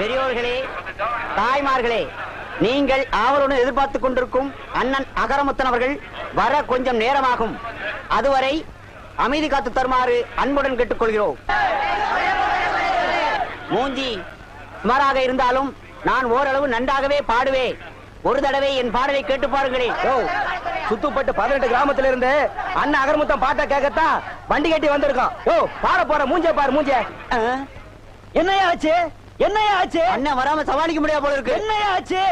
பெரியோர்களே தாய்மார்களே நீங்கள் ஆவலுடன் எதிர்பார்த்துக் கொண்டிருக்கும் அண்ணன் அகரமுத்தன் அவர்கள் வர கொஞ்சம் நேரமாகும். அதுவரை அமைதி காத்து தருமாறு அன்புடன் கேட்டுக்கொள்கிறோம். மூஞ்சி சுமாராக இருந்தாலும் நான் ஓரளவு நன்றாகவே பாடுவேன். ஒரு தடவை என் பாடலை கேட்டு பாருங்களேன். யோ சுத்துப்பட்டு பதினெட்டு கிராமத்துல இருந்து அண்ணன் அகர்முத்தம் பாட்டை கேட்கத்தான் வண்டி கட்டி வந்திருக்கான். யோ பாட போற மூஞ்ச பாரு மூஞ்ச? என்னையா ஆச்சு? என்னையா ஆச்சு? அண்ணன் வராம சமாளிக்க முடியாது போல இருக்கு. என்னையா ஆச்சு?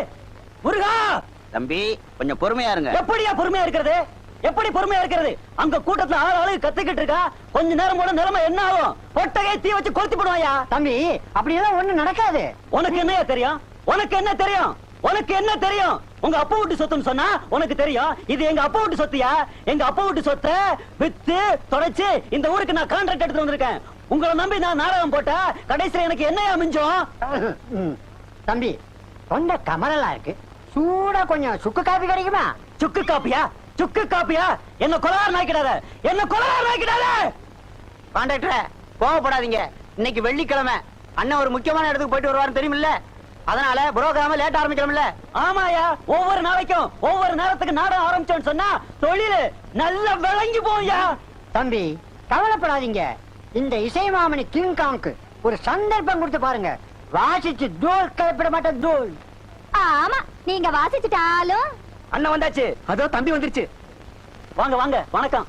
முருகா! தம்பி கொஞ்சம் பொறுமையா இருங்க. எப்படியா பொறுமையா இருக்கிறது? எப்படி பொறுமையா இருக்கிறது? அங்க கூட்டத்துல ஆள் ஆளு கத்திக்கிட்டு இருக்கா? கொஞ்ச நேரம் போல நிலைமை என்ன ஆகும்? ஒட்டகை தீ வச்சு கொளுத்தி போடுவாயா? தம்பி அப்படியெல்லாம் ஒண்ணு நடக்காது. உனக்கு என்னையா தெரியும்? உனக்கு என்ன தெரியும்? உனக்கு என்ன தெரியும்? உங்க அப்பா வீட்டு சொத்துன்னு சொன்னா உனக்கு தெரியும். இது எங்க அப்பா வீட்டு சொத்தியா? எங்க அப்பா வீட்டு சொத்தை வித்து தொலைச்சு இந்த ஊருக்கு நான் கான்ட்ராக்ட் எடுத்து வந்திருக்கேன். உங்களை நம்பி நான் நாடகம் போட்டா கடைசியில எனக்கு என்னையா மிஞ்சம்? ம். தம்பி தொண்டை கமலலா இருக்கு. சூடா கொஞ்சம் சுக்கு காபி கிடைக்குமா? சுக்கு காப்பியா? சுக்கு காப்பியா? என்ன கொலகார நாய்க்கிடாத? என்ன கொலகார நாய்க்கிடாத? கான்ட்ராக்டர் கோவப்படாதீங்க. இன்னைக்கு வெள்ளிக்கிழமை. அண்ணன் ஒரு முக்கியமான இடத்துக்கு போயிட்டு வருவாருன்னு தெரியுமில்ல? அதனால புரோகிராம லேட் ஆரம்பிக்கணும்ல. ஆமாயா ஒவ்வொரு நாளைக்கும் ஒவ்வொரு நேரத்துக்கு நாடகம் ஆரம்பிச்சோன்னு சொன்னா தொழில் நல்லா விளங்கி போயா தம்பி கவலைப்படாதீங்க. இந்த இசைமாமணி கிங் காங்க்கு ஒரு சந்தர்ப்பம் கொடுத்து பாருங்க. வாசிச்சு தூள் கலப்பிட மாட்டேன் தூள் ஆமா நீங்க வாசிச்சுட்டாலும். அண்ணன் வந்தாச்சு. அதோ தம்பி வந்துருச்சு. வாங்க வாங்க வணக்கம்.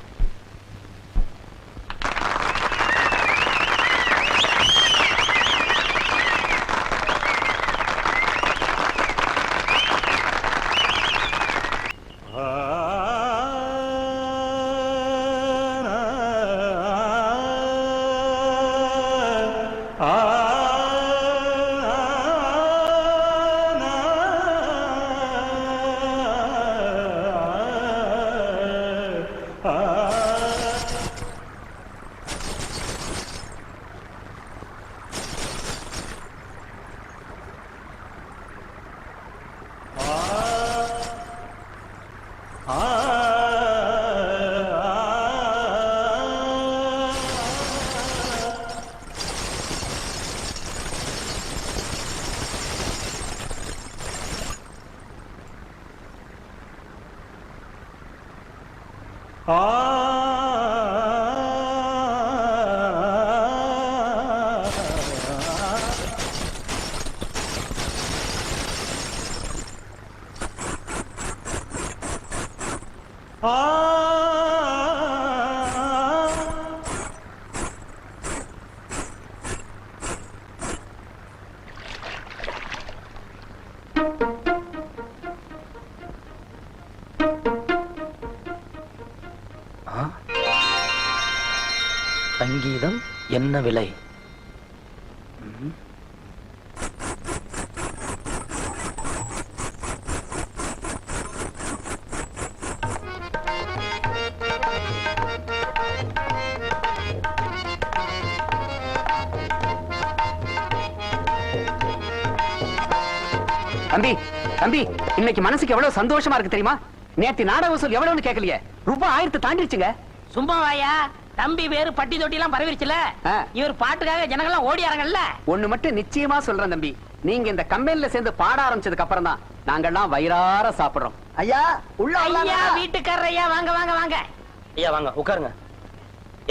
Ah! ah! சங்கீதம் என்ன விலை? தம்பி தம்பி இன்னைக்கு மனசுக்கு எவ்வளவு சந்தோஷமா இருக்கு தெரியுமா? நேத்து நாடக வசூல் எவ்வளவுன்னு கேட்கலையே ரூபாய் ஆயிரத்து தாண்டிடுச்சுங்க சும்மா வாயா தம்பி வேறு பட்டி தொட்டி எல்லாம் பரவிருச்சுல. இவர் பாட்டுக்காக ஜனங்கள்லாம் ஓடியாரங்கல்ல ஒண்ணு மட்டும் நிச்சயமா சொல்றேன் தம்பி. நீங்க இந்த கம்பெனில சேர்ந்து பாட ஆரம்பிச்சதுக்கு அப்புறம் தான் நாங்கெல்லாம் வயிறார சாப்பிடுறோம். ஐயா உள்ள ஐயா வீட்டுக்காரர் ஐயா வாங்க வாங்க வாங்க. ஐயா வாங்க உட்காருங்க.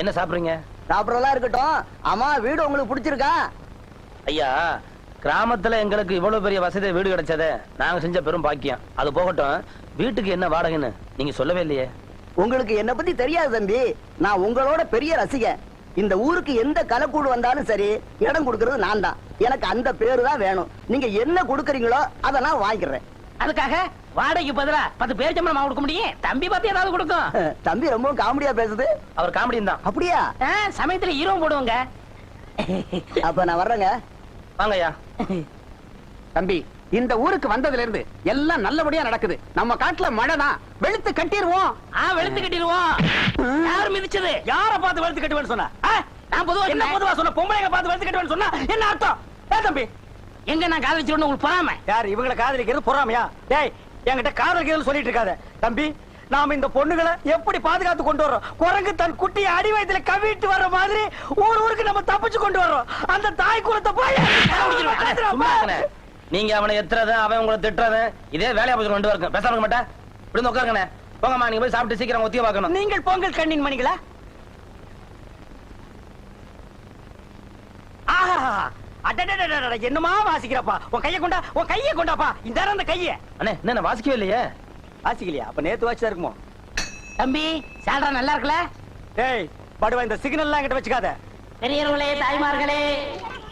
என்ன சாப்பிடுறீங்க? சாப்பிடறதெல்லாம் இருக்கட்டும். ஆமா வீடு உங்களுக்கு பிடிச்சிருக்கா? ஐயா கிராமத்துல எங்களுக்கு இவ்வளவு பெரிய வசதி வீடு கிடைச்சதே நாங்க செஞ்ச பெரும் பாக்கியம். அது போகட்டும். வீட்டுக்கு என்ன வாடகைன்னு நீங்க சொல்லவே இல்லையே. உங்களுக்கு என்ன பத்தி தெரியாது தம்பி. நான் உங்களோட பெரிய ரசிகன். இந்த ஊருக்கு எந்த கலக்கூடு வந்தாலும் சரி இடம் கொடுக்கறது நான் தான். எனக்கு அந்த பேரு தான் வேணும். நீங்க என்ன கொடுக்கறீங்களோ அதை நான் வாங்கிக்கிறேன். அதுக்காக வாடகைக்கு பதிலா பத்து பேர் சம்பளம் கொடுக்க முடியும்? தம்பி பார்த்து ஏதாவது கொடுக்கும். தம்பி ரொம்ப காமெடியா பேசுது. அவர் காமெடியும் தான். அப்படியா? சமயத்துல ஈரம் போடுவோங்க. அப்ப நான் வர்றேங்க. வாங்க ஐயா தம்பி இந்த ஊருக்கு வந்ததுல இருந்து எல்லாம் நல்லபடியா நடக்குது. நம்ம காட்டுல மழை தான் வெளுத்து கட்டிடுவோம் ஆ வெளுத்து கட்டிடுவோம் யார் மிதிச்சது? யார பார்த்து வளர்த்து கட்டுவேன்னு சொன்ன? நான் பொதுவா என்ன. பொதுவா சொன்ன? பொம்பளைங்க பார்த்து வளர்த்து கட்டுவேன்னு சொன்னா என்ன அர்த்தம்? ஏ தம்பி. எங்க நான் காதல் வச்சிருந்தேன் உங்களுக்கு பொறாம? யார் இவங்கள காதலிக்கிறது பொறாமையா? டேய் என்கிட்ட காதலிக்கிறது சொல்லிட்டு இருக்காத. தம்பி நாம இந்த பொண்ணுகளை எப்படி பாதுகாத்து கொண்டு வர்றோம்? குரங்கு தன் குட்டியை அடி வயத்துல கவிட்டு வர்ற மாதிரி ஊர் ஊருக்கு நம்ம தப்பிச்சு கொண்டு வர்றோம். அந்த தாய் குலத்தை போய். நீங்க அவனை எத்துறது அவன் உங்களை திட்டுறது இதே வேலையா போச்சு ரெண்டு பேருக்கும் பேசாம மாட்டேன் இப்படி உட்காருங்கண்ணே போங்கம்மா நீங்க போய் சாப்பிட்டு சீக்கிரம் ஒத்திய பார்க்கணும். நீங்கள் பொங்கல் கண்ணின் மணிகளா? என்னமா வாசிக்கிறப்பா? உன் கையை கொண்டா உன் கையை கொண்டாப்பா? இந்த அந்த கையை. அண்ணே என்ன வாசிக்கவே இல்லையே? வாசிக்கலையா? அப்ப நேத்து வாசிச்சா இருக்குமோ? தம்பி சால்ரா நல்லா இருக்குல்ல? டேய் படுவா இந்த சிக்னல்லாம் என்கிட்ட வச்சுக்காத. பெரியவர்களே தாய்மார்களே.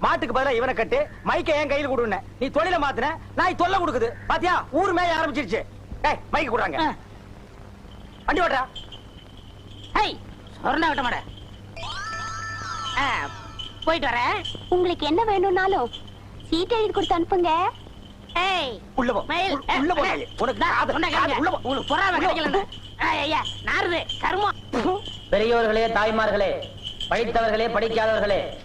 மாட்டுக்கு பதிலா இவனை கட்டு. மைக்க என் கையில் கொடுன நீ தொழில மாத்துன. நாய் தொல்லை கொடுக்குது. பாத்தியா? ஊர் மேய ஆரம்பிச்சிருச்சு. ஏய் மைக்கு கொடுறாங்க. வண்டி ஓட்டா ஹை சொரண விட்ட மாட. போயிட்டு வரேன். உங்களுக்கு என்ன வேணும்னாலும் சீட் எழுதி கொடுத்து அனுப்புங்க. ஏய் உள்ள போ. உள்ள- போ. உனக்கு காது-. உள்ள போ. உங்களுக்கு பொறாமை உள்ள போ. கிடைக்கலன்னு. ஏய், ஐயா, நாறுது கருமம். பெரியோர்களே தாய்மார்களே படித்தவர்களே படிக்காதவர்களே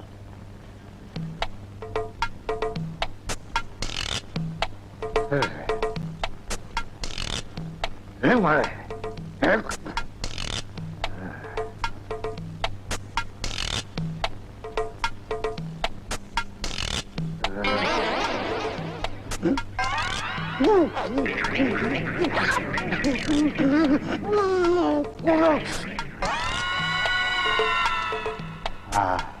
Ah.